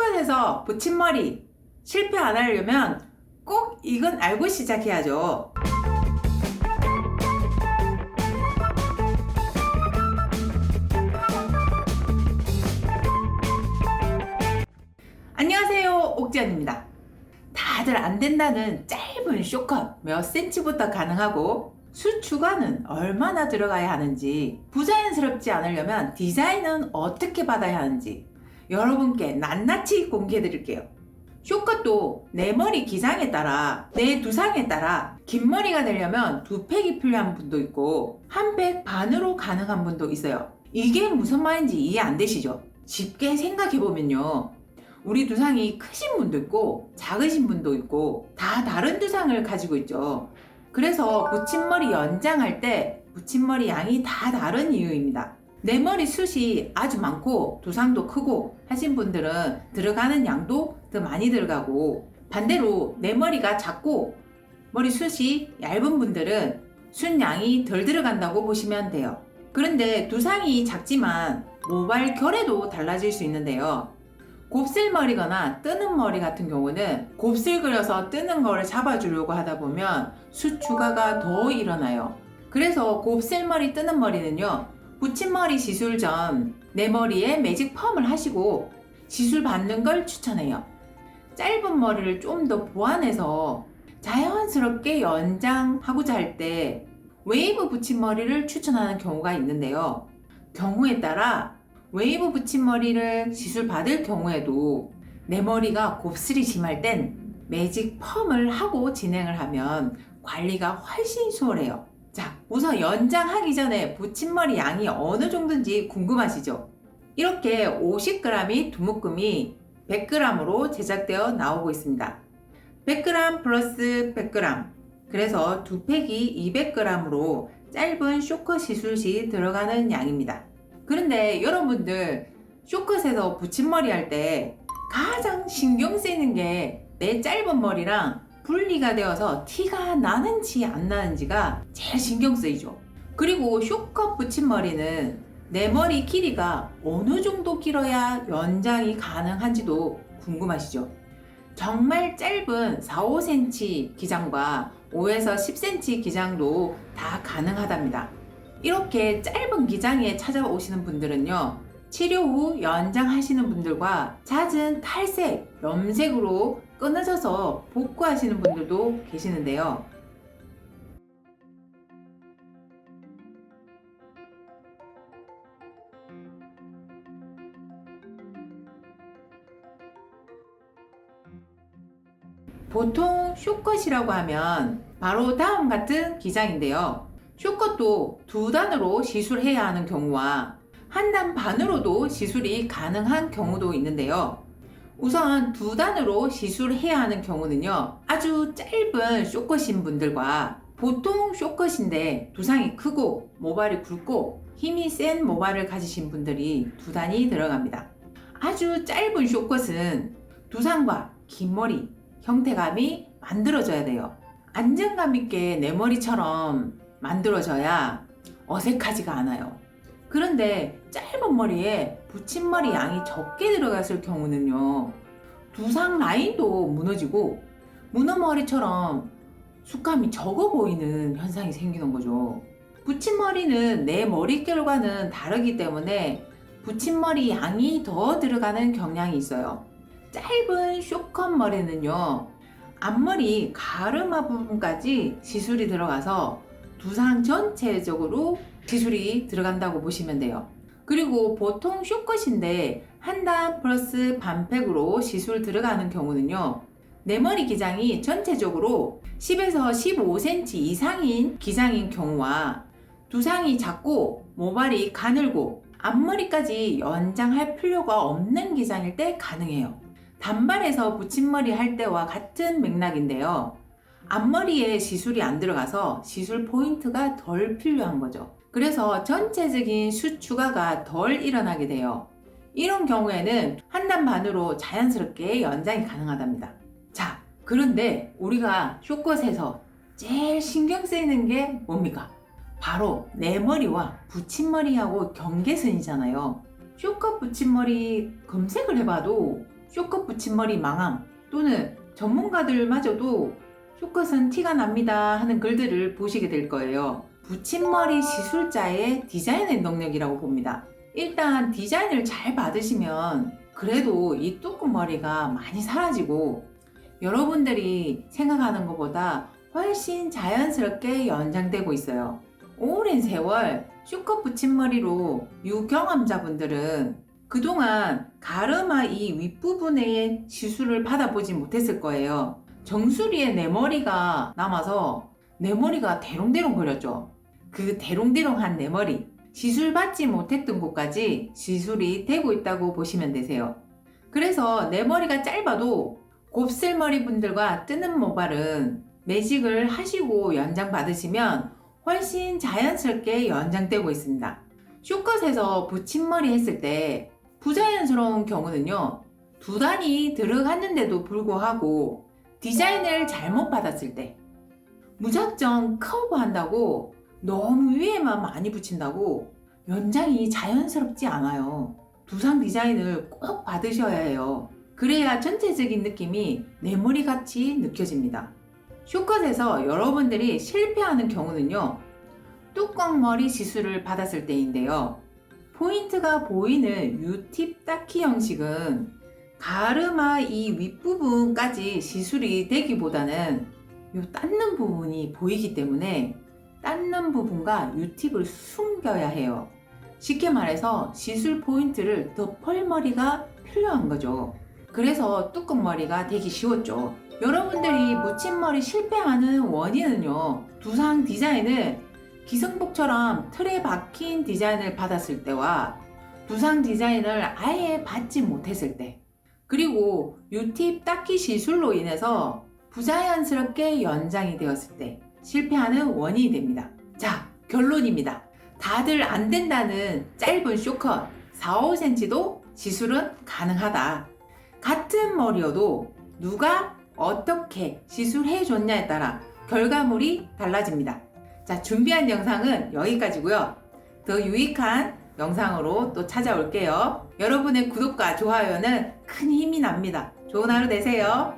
쇼컷에서 붙임머리 실패 안 하려면 꼭 이건 알고 시작해야죠. 안녕하세요. 옥지연입니다. 다들 안 된다는 짧은 쇼컷 몇 센치부터 가능하고 수 추가는 얼마나 들어가야 하는지 부자연스럽지 않으려면 디자인은 어떻게 받아야 하는지 여러분께 낱낱이 공개해 드릴게요. 쇼컷도 내 머리 기장에 따라 내 두상에 따라 긴 머리가 되려면 두 팩이 필요한 분도 있고 한 팩 반으로 가능한 분도 있어요. 이게 무슨 말인지 이해 안 되시죠? 쉽게 생각해 보면요. 우리 두상이 크신 분도 있고 작으신 분도 있고 다 다른 두상을 가지고 있죠. 그래서 붙임머리 연장할 때 붙임머리 양이 다 다른 이유입니다. 내 머리 숱이 아주 많고 두상도 크고 하신 분들은 들어가는 양도 더 많이 들어가고 반대로 내 머리가 작고 머리 숱이 얇은 분들은 숱 양이 덜 들어간다고 보시면 돼요. 그런데 두상이 작지만 모발 결에도 달라질 수 있는데요. 곱슬머리거나 뜨는 머리 같은 경우는 곱슬 그려서 뜨는 거를 잡아주려고 하다 보면 숱 추가가 더 일어나요. 그래서 곱슬머리 뜨는 머리는요, 붙임머리 시술 전 내 머리에 매직 펌을 하시고 시술 받는 걸 추천해요. 짧은 머리를 좀 더 보완해서 자연스럽게 연장하고자 할 때 웨이브 붙임머리를 추천하는 경우가 있는데요. 경우에 따라 웨이브 붙임머리를 시술 받을 경우에도 내 머리가 곱슬이 심할 땐 매직 펌을 하고 진행을 하면 관리가 훨씬 수월해요. 자, 우선 연장하기 전에 붙임머리 양이 어느 정도인지 궁금하시죠? 이렇게 50g이 두 묶음이 100g으로 제작되어 나오고 있습니다. 100g 플러스 100g. 그래서 두 팩이 200g으로 짧은 쇼컷 시술 시 들어가는 양입니다. 그런데 여러분들 쇼컷에서 붙임머리 할 때 가장 신경 쓰이는 게 내 짧은 머리랑 분리가 되어서 티가 나는지 안 나는지가 제일 신경 쓰이죠. 그리고 쇼컷 붙임머리는 내 머리 길이가 어느 정도 길어야 연장이 가능한지도 궁금하시죠? 정말 짧은 4, 5cm 기장과 5에서 10cm 기장도 다 가능하답니다. 이렇게 짧은 기장에 찾아오시는 분들은요, 치료 후 연장하시는 분들과 잦은 탈색, 염색으로 끊어져서 복구하시는 분들도 계시는데요. 보통 쇼컷이라고 하면 바로 다음 같은 기장인데요. 쇼컷도 두 단으로 시술해야 하는 경우와 한 단 반으로도 시술이 가능한 경우도 있는데요. 우선 두 단으로 시술해야 하는 경우는요. 아주 짧은 쇼컷인 분들과 보통 쇼컷인데 두상이 크고 모발이 굵고 힘이 센 모발을 가지신 분들이 두 단이 들어갑니다. 아주 짧은 쇼컷은 두상과 긴 머리, 형태감이 만들어져야 돼요. 안정감 있게 내 머리처럼 만들어져야 어색하지가 않아요. 그런데 짧 은 머리에 붙임머리 양이 적게 들어갔을 경우는요, 두상 라인도 무너지고, 문어머리처럼 숱감이 적어 보이는 현상이 생기는 거죠. 붙임머리는 내 머릿결과는 다르기 때문에 붙임머리 양이 더 들어가는 경향이 있어요. 짧은 쇼컷 머리는요, 앞머리 가르마 부분까지 시술이 들어가서 두상 전체적으로 시술이 들어간다고 보시면 돼요. 그리고 보통 쇼컷인데 한 단 플러스 반팩으로 시술 들어가는 경우는요. 내 머리 기장이 전체적으로 10에서 15cm 이상인 기장인 경우와 두상이 작고 모발이 가늘고 앞머리까지 연장할 필요가 없는 기장일 때 가능해요. 단발에서 붙임머리 할 때와 같은 맥락인데요. 앞머리에 시술이 안 들어가서 시술 포인트가 덜 필요한 거죠. 그래서 전체적인 수 추가가 덜 일어나게 돼요. 이런 경우에는 한 단 반으로 자연스럽게 연장이 가능하답니다. 자, 그런데 우리가 쇼컷에서 제일 신경 쓰이는 게 뭡니까? 바로 내 머리와 붙임머리하고 경계선이잖아요. 쇼컷 붙임머리 검색을 해봐도 쇼컷 붙임머리 망함 또는 전문가들마저도 쇼컷은 티가 납니다 하는 글들을 보시게 될 거예요. 붙임머리 시술자의 디자인의 능력이라고 봅니다. 일단 디자인을 잘 받으시면 그래도 이 뚜껑 머리가 많이 사라지고 여러분들이 생각하는 것보다 훨씬 자연스럽게 연장되고 있어요. 오랜 세월 쇼컷 붙임머리로 유경험자분들은 그동안 가르마 이 윗부분의 시술을 받아보지 못했을 거예요. 정수리에 내 머리가 남아서 내 머리가 대롱대롱 거렸죠. 그 대롱대롱한 내 머리, 시술 받지 못했던 곳까지 시술이 되고 있다고 보시면 되세요. 그래서 내 머리가 짧아도 곱슬머리 분들과 뜨는 모발은 매직을 하시고 연장 받으시면 훨씬 자연스럽게 연장되고 있습니다. 쇼컷에서 붙임머리 했을 때 부자연스러운 경우는요, 두 단이 들어갔는데도 불구하고 디자인을 잘못 받았을 때, 무작정 커브 한다고 너무 위에만 많이 붙인다고 연장이 자연스럽지 않아요. 두상 디자인을 꼭 받으셔야 해요. 그래야 전체적인 느낌이 내 머리 같이 느껴집니다. 쇼컷에서 여러분들이 실패하는 경우는요, 뚜껑 머리 시술을 받았을 때인데요. 포인트가 보이는 U팁 닦기 형식은 가르마 이 윗부분까지 시술이 되기보다는 요 닦는 부분이 보이기 때문에 닦는 부분과 U팁을 숨겨야 해요. 쉽게 말해서 시술 포인트를 더 펄머리가 필요한 거죠. 그래서 뚜껑 머리가 되기 쉬웠죠. 여러분들이 묻힌머리 실패하는 원인은요. 두상 디자인을 기성복처럼 틀에 박힌 디자인을 받았을 때와 두상 디자인을 아예 받지 못했을 때 그리고 유팁 닦기 시술로 인해서 부자연스럽게 연장이 되었을 때 실패하는 원인이 됩니다. 자, 결론입니다. 다들 안 된다는 짧은 쇼컷 4, 5cm도 시술은 가능하다. 같은 머리여도 누가 어떻게 시술해 줬냐에 따라 결과물이 달라집니다. 자, 준비한 영상은 여기까지고요. 더 유익한 영상으로 또 찾아올게요. 여러분의 구독과 좋아요는 큰 힘이 납니다. 좋은 하루 되세요.